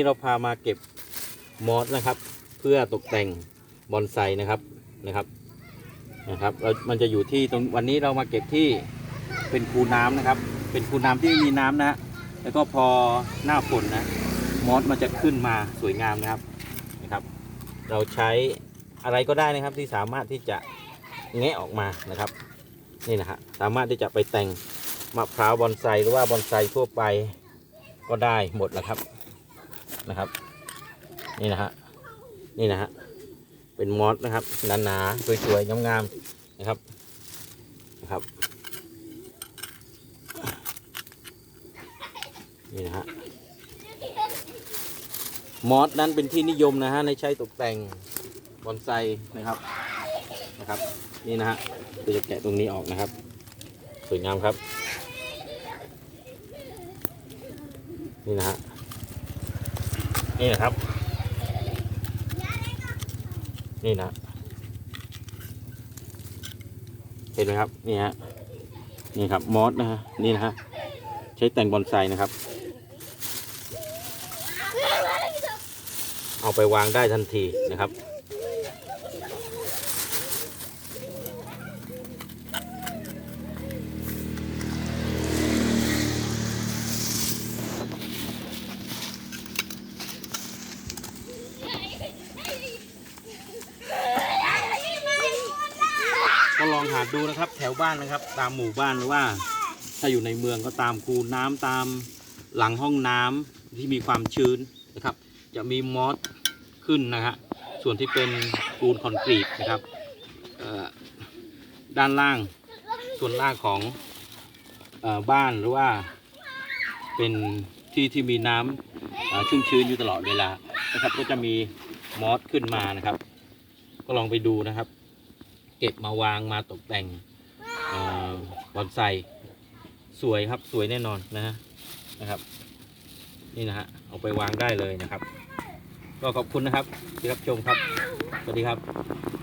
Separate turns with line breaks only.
นี่เราพามาเก็บมอสนะครับ เพื่อตกแต่งบอนไซนะครับนะครับนะครับเรามันจะอยู่ที่ตรงวันนี้เรามาเก็บที่เป็นคูน้ำนะครับ เป็นคูน้ำที่มีน้ำนะแล้วก็พอหน้าฝนนะมอสมันจะขึ้นมาสวยงามนะครับนะครับ เราใช้อะไรก็ได้นะครับที่สามารถที่จะแงะออกมานะครับนี่นะฮะสามารถที่จะไปแต่งมะพร้าวบอนไซหรือว่าบอนไซทั่วไปก็ได้หมดแหละครับ นะครับ นี่นะฮะนี่นะฮะเป็นมอสนะครับหนาๆสวยๆงามๆนะครับนะครับนี่นะฮะมอสนั้นเป็นที่นิยมนะฮะในใช้ตกแต่งบอนไซนะครับนะครับ นี่นะฮะเราจะแกะตรงนี้ออกนะครับ สวยงามครับ นี่นะฮะ นี่นะครับ นี่นะ เห็นไหมครับ นี่ฮะ นี่ครับ มอสนะฮะ นี่นะฮะ ใช้แต่งบอนไซนะครับ เอาไปวางได้ทันทีนะครับ ก็ลองหาดูนะครับ แถวบ้านนะครับ ตามหมู่บ้านหรือว่า ถ้าอยู่ในเมืองก็ตามคูน้ำตามหลังห้องน้ำที่มีความชื้นนะครับ จะมีมอสขึ้นนะฮะส่วนที่เป็นปูนคอนกรีตนะครับด้านล่างส่วนล่างของอบ้านหรือว่าเป็นที่ที่มีน้ำชุ่มชื้นอยู่ตลอดเวลานะครับ ก็จะมีมอสขึ้นมานะครับ ก็ลองไปดูนะครับ เก็บมาวางมาตกแต่งบอนไซสวยครับสวยแน่นอนนะฮะนะครับ นี่นะฮะเอาไปวางได้เลยนะครับ ก็ขอบคุณนะครับที่รับชมครับ สวัสดีครับ